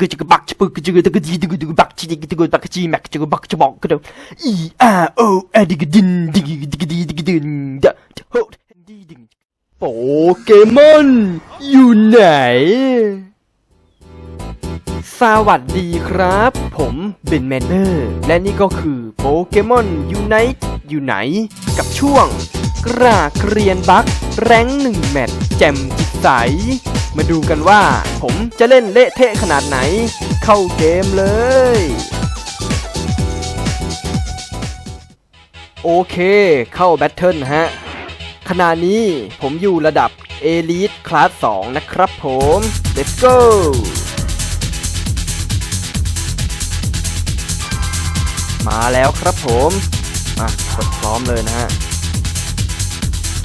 ตึกจิกบักจึกจิกตึกจีตึกตึกบักจิกตึกบักจีแม็กจิกบักจิบอกก็เดอีอาโอเอดิกดินดิกดิกดิกดินเดโฮดดีดิงโปเกมอนอยู่ไหน สวัสดีครับ ผมเบนแมนเนอร์และนี่ก็คือโปเกมอนยูไนต์อยู่ไหน กับช่วงกรากเรียนบักแรงหนึ่งแมตช์แจ่มจิตใส มาดูกันว่า ผมจะเล่นเละเทะขนาดไหน เข้าเกมเลย โอเค เข้าแบทเทิลฮะ ขณะนี้ผมอยู่ระดับ Elite คลาส2นะครับผม let's go มาแล้วครับผมมากดพร้อมเลยนะฮะ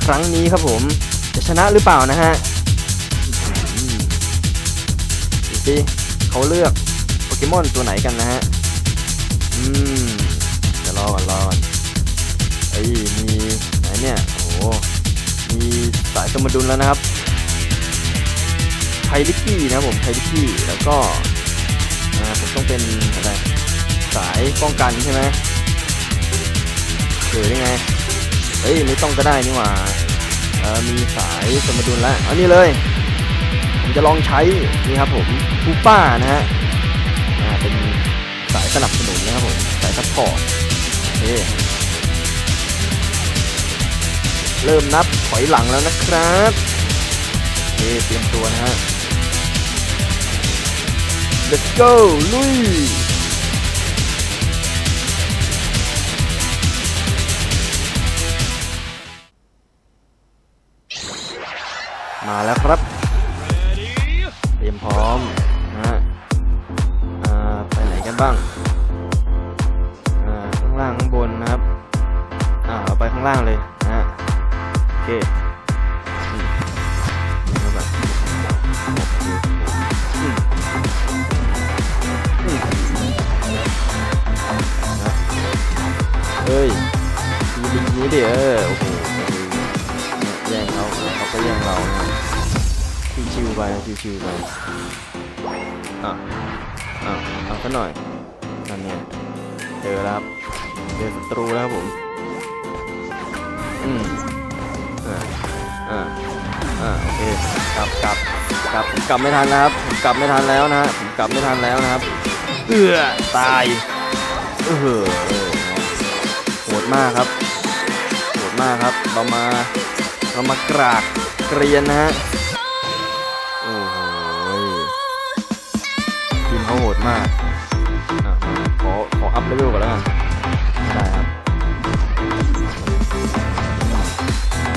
ครั้งนี้ครับผม จะชนะหรือเปล่านะฮะ สิเขาเลือกโปเกมอนตัวไหนกันนะฮะ อืมเดี๋ยวรอก่อนรอก่อนเอ้มีไหนเนี่ย โอ้มีสายสมดุลแล้วนะครับไทลิกี้นะผมไทลิกี้แล้วก็อ่าผมต้องเป็นอะไรสายป้องกันใช่ไหมหรือยังไงเฮ้ยไม่ต้องก็ได้นี่หว่าเออมีสายสมดุลแล้วเอานี่เลย ผมจะลองใช้นี่ครับผมคูป้านะฮะเป็นสายสนับสนุนนะครับผมสายซัพพอร์ตเคเริ่มนับถอยหลังแล้วนะครับเคเตรียมตัวนะฮะ let's go ลุยมาแล้วครับ พร้อมนะฮะอ่าไปไหนกันบ้างอ่าข้างล่างข้างบนนะครับอ่าเอาไปข้างล่างเลยนะฮะโอเคเอาแบบเฮ้ยทีลิงนี้ดิเออโอ้โหแย่งเขาเขาก็แย่งเรานะ ชิวๆไปชิวๆไปอะอะเอาซะหน่อยนั่นเนี่ยเจอแล้วครับเจอศัตรูแล้วครับผมอืมอ่าอ่าอ่าโอเคกลับกลับกลับผมกลับไม่ทันนะครับผมกลับไม่ทันแล้วนะฮะผมกลับไม่ทันแล้วนะครับเอื้อตายเออเออโหดมากครับโหดมากครับเรามาเรามากรากเกรียนนะฮะ เขาโหดมากอะขอขออัพเลเวลก่อนแล้วกันได้ครับ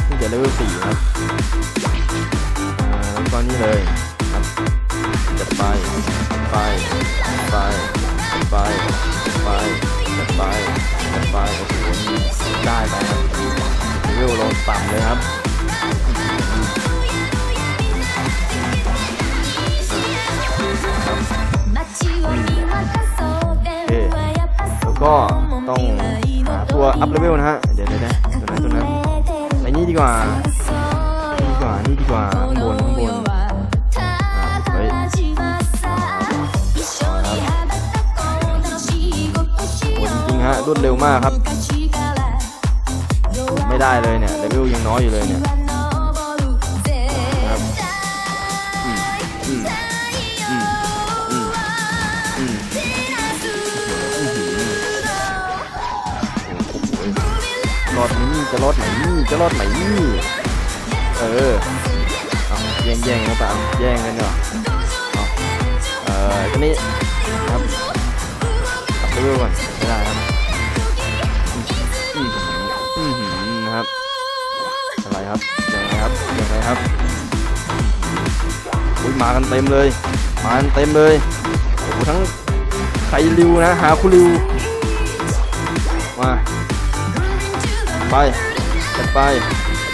เพิ่งจะเลเวลสี่ครับอ่าแล้วก็นี่เลยครับจัดไปไปไปไปจัดไปจัดไปจัดไปโอ้โหได้ไปครับเลเวลลงต่ำเลยครับ ก็ต้องหาตัวอัพเลเวลนะฮะ เดี๋ยวเดี๋ยวเดี๋ยวตัวนั้นตัวนั้นไอ้นี่ดีกว่านี่ดีกว่า นี่ดีกว่าข้างบนข้างบนเฮ้ยจริงฮะรวดเร็วมากครับ ไม่ได้เลยเนี่ยเลเวลยังน้อยอยู่เลยเนี่ย ดไหมนี่จะรอดไหมนี่จะรอดไหมนี่เออเอาแย่งแย่งนะปามแย่งกันเหรอเอาเออทีนี้ครับตัดเลเวลก่อนไม่ได้ครับอืมอืมครับอะไรครับยังไงครับยังไงครับอุ้ยมากันเต็มเลย มากันเต็มเลยโอ้ทั้งไคริวนะหาคุริวมา ไปจัดไป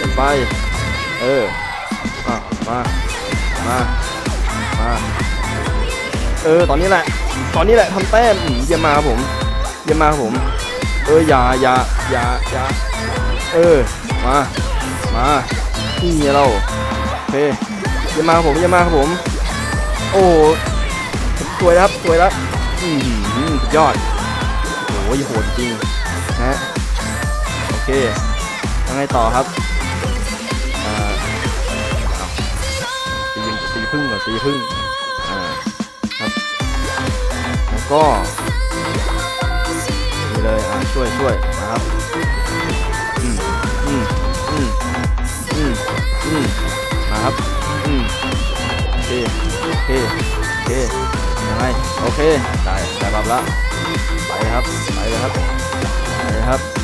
จัดไป เอออะมา มา มา เออ ตอนนี้แหละ ตอนนี้แหละทำแต้มอืมเยี่ยมมาครับผม เยี่ยมมาครับผม เออ อย่าอย่าอย่าอย่าเออ มา มานี่ไงเราโอเคเยี่ยมมาครับผม เยี่ยมมาครับผม โอ้สวยแล้วครับ สวยแล้วอือหือสุดยอดโอ้ยโหดจริง เคยังไงต่อครับตีตีพึ่งก่อนตีพึ่งอ่าครับแล้วก็นี่เลยอ่าช่วยช่วยนะครับอืมอืมอืมอืมอืมมาครับอืมโอเคโอเคโอเคยังไงโอเคได้ได้รับละไปครับไปเลยครับไปเลยครับ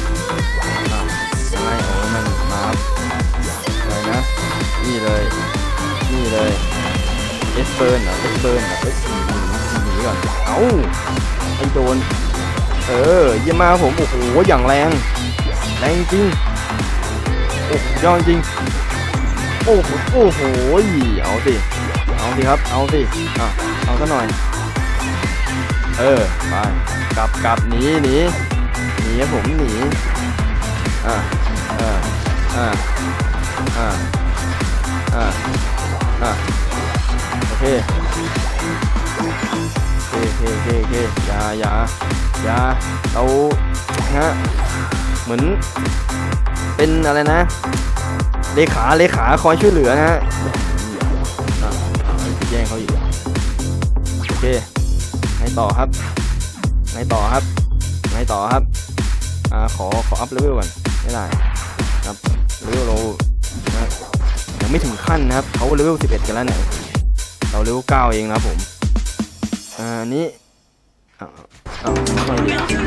มันมาอะไรนะ นี่เลย นี่เลยเอสเบิร์นเหรอเอสเบิร์นเหรอเอ้ยหนีหนีหนีก่อนเอ้าไอโดน เออเยี่ยมมาผมโอ้โหอย่างแรงแรงจริงโอ้ยอดจริงโอ้โหโอ้โหเอาสิเอาสิครับ เอาสิอะเอาซะหน่อย เออไปกลับกลับหนีหนีหนีผมหนีอ่า อ่าอ่าอ่าอ่าอ่าโอเคโอเคโอเคโอเคอย่าอย่าอย่าเราฮะเหมือนเป็นอะไรนะ เลขาเลขาคอยช่วยเหลือนะฮะอะแย่งเขาอีกโอเคไงต่อครับไงต่อครับไงต่อครับอ่าขอขออัพเลเวลก่อนไม่ได้ ครับเลเวลเรานะยังไม่ถึงขั้นนะครับเขาเลเวล11 กันแล้วเนี่ยเราเลเวล9เองนะครับผมอ่านี้อาอาขอหน่อย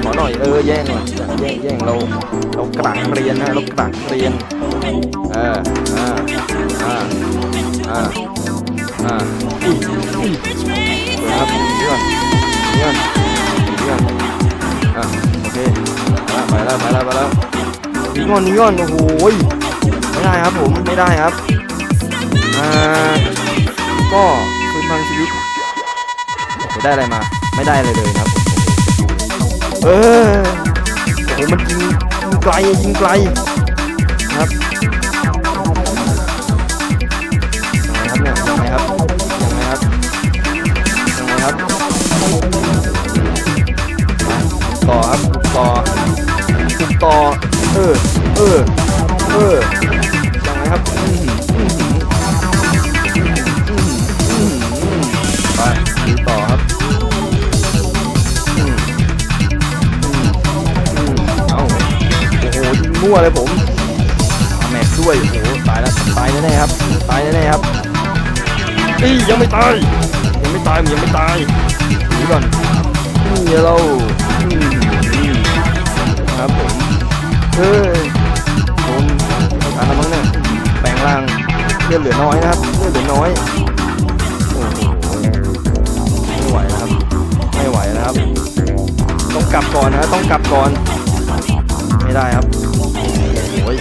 ขอหน่อยเออแย่งหน่อยแย่งแย่งเราเรากระเรียนนะเรากระเรียนเอออ่าอ่าอ่าอ่าอีอีครับเพื่อนเพื่อนเพื่อนอะโอเคไปแล้วไปแล้วไปแล้ว นิงอนนิงอนโอ้โหไม่ได้ครับผมไม่ได้ครับอ่าก็คืนพลังชีวิตจะได้อะไรมา ไม่ได้อะไรเลยครับเออโอ้โหมันยิงยิงไกลยิงไกลครับ ออ เออ เออยังไงครับอื้อหืออื้อหืออื้อหืออื้อหือไปดูต่อครับอืมอืมอืมเอ้าโอ้โหยิงมั่วเลยผมแม็กด้วย โอ้โห ตายแล้ว ตายแน่ๆครับ ตายแน่ๆครับอียังไม่ตาย ยังไม่ตายยังไม่ตายดูก่อนนี่เรา เฮ้ยผมทานแล้วมั้งเนี่ยแปลงร่างเลือดเหลือน้อยนะครับเลือดเหลือน้อยโอ้โหไม่ไหวนะครับไม่ไหวนะครับ ต้องกลับก่อนนะต้องกลับก่อน ไม่ได้ครับโอ้ย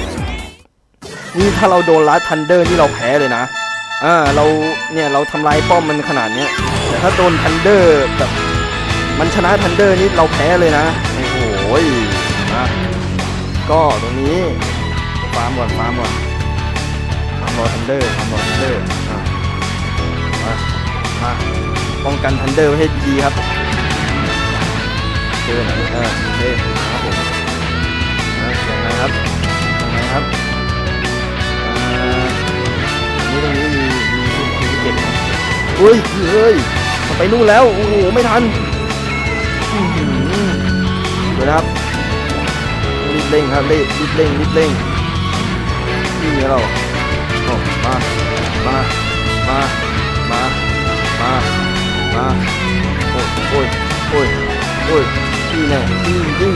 นี่ถ้าเราโดนลัดทันเดอร์นี่เราแพ้เลยนะอ่าเราเนี่ยเราทำลายป้อมมันขนาดเนี้ยแต่ถ้าโดนทันเดอร์แบบมันชนะทันเดอร์นี่เราแพ้เลยนะโอ้โห ก็ตรงนี้ฟาร์มก่อนฟาร์มก่อนฟาร์มรอทันเดอร์ฟาร์มรอทันเดอร์อ่ามามาป้องกันทันเดอร์ให้ดีครับเจอไหนเออโอเคครับผมอ่ายังไงครับยังไงครับอ่าตรงนี้ตรงนี้มีมีมีเก็บนะเฮ้ยเฮ้ยมันไปนู่นแล้วโอ้โหไม่ทันอือหือเดี๋ยวนะครับ บเร่งครับรีบรีบเร่งรีบเร่งนี่ไงเราโอ้มา มา มา มา มา มาโอ้ยโอ้ยโอ้ยโอ้ยนี่แน่ยิงยิง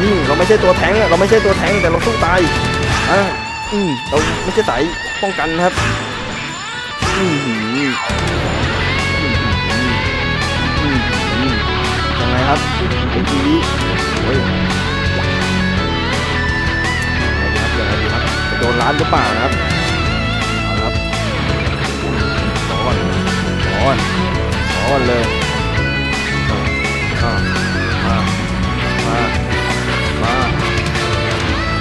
ยิงเราไม่ใช่ตัวแทงเราไม่ใช่ตัวแทงแต่เราสู้ตายอะอืมเราไม่ใช่สายป้องกันนะครับอืมหืมอืมอืมยังไงครับเมื่อกี้โอ้ย โดนร้านหรือเปล่านะครับเอาครับขอก่อนขออนขอก่อนเลยอ่ามามามา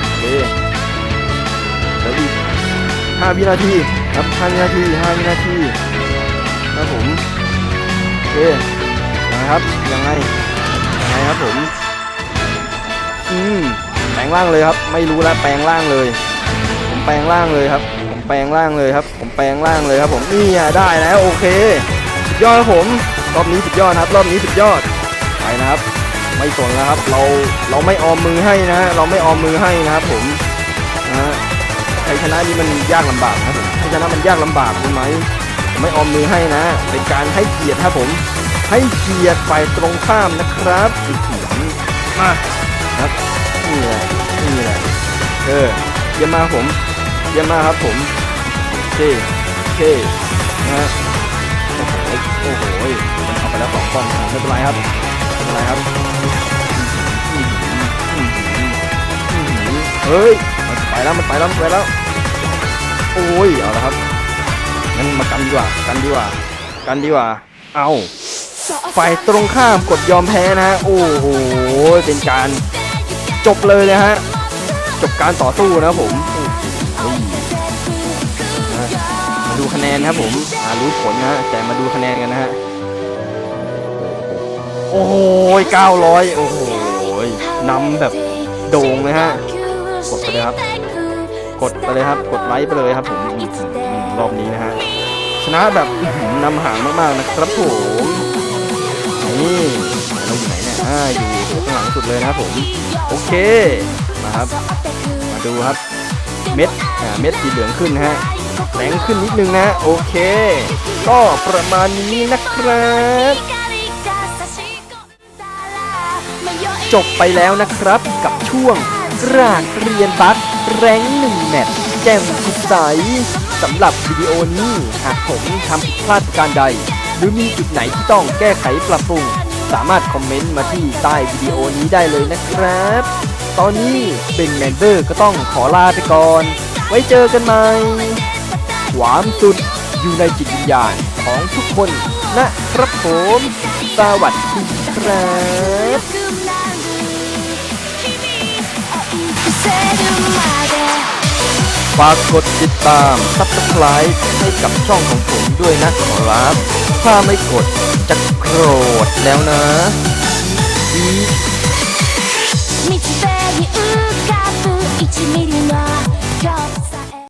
โอเคเหลืออีก5วินาทีครับ5วินาที5วินาทีครับผมโอเคครับยังไงยังไงครับผมอืมแปลงร่างเลยครับ ไม่รู้แล้วแปลงร่างเลย แปลงร่างเลยครับ ผมแปลงร่างเลยครับ ผมแปลงร่างเลยครับ ผมนี่อะได้แล้วโอเคสุดยอดครับผม รอบนี้สุดยอดครับ รอบนี้สุดยอด ไปนะครับ ไม่สนแล้วครับ เรา เราไม่ออมมือให้นะ เราไม่ออมมือให้นะครับ ผมนะฮะชัยชนะนี่มันยากลำบากนะครับผมชัยชนะมันยากลำบากรู้ไหมผมไม่ออมมือให้นะ เป็นการให้เกียรติครับผม ให้เกียรติฝ่ายตรงข้ามนะครับอื้อหือมาครับนี่แหละนี่แหละเออเยี่ยมมากผม เยี่ยมมากครับผมโอเคโอเคนะฮะโอ้โหโอ้โหเอาไปแล้วสองป้อมไม่เป็นไรครับไม่เป็นไรครับเฮ้ยมันไปแล้วมันไปแล้วมันไปแล้วโอ้ยเอาละครับงั้นมากันดีกว่ากันดีกว่ากันดีกว่าเอาฝ่ายตรงข้ามกดยอมแพ้นะฮะโอ้โหเป็นการจบเลยนะฮะจบการต่อสู้นะผมโคะแนนครับผมอ่ารู้ผลนะฮะแต่มาดูคะแนนกันนะฮะโอ้โห900โอ้โหนำแบบโด่งเลยฮะกดไปเลยครับ กดไปเลยครับ กดไลค์ไปเลยครับผมรอบนี้นะฮะชนะแบบนำห่างมากๆนะครับผมนี่เราอยู่ไหนเนี่ยอ่าอยู่ข้างหลังสุดเลยนะครับผม โอเคมาครับ มาดูครับ เม็ดอ่าเม็ดสีเหลืองขึ้นฮะ แรงขึ้นนิดนึงนะ โอเค ก็ประมาณนี้นะครับจบไปแล้วนะครับกับช่วงรากเรียนบัคแรงหนึ่งแมตช์แจ่มใสสำหรับวิดีโอนี้หากผมทำผิดพลาดการใด หรือมีจุดไหนที่ต้องแก้ไขปรับปรุง สามารถคอมเมนต์มาที่ใต้วิดีโอนี้ได้เลยนะครับ ตอนนี้เป็นแมนเดอร์ก็ต้องขอลาไปก่อน ไว้เจอกันใหม่ ความสุดอยู่ในจิตวิญญาณของทุกคนนะครับผม สวัสดีครับ ฝากกดติดตาม Subscribe ให้กับช่องของผมด้วยนะครับ ถ้าไม่กดจะโกรธแล้วนะอี 道辺に浮かぶ1ミリの今日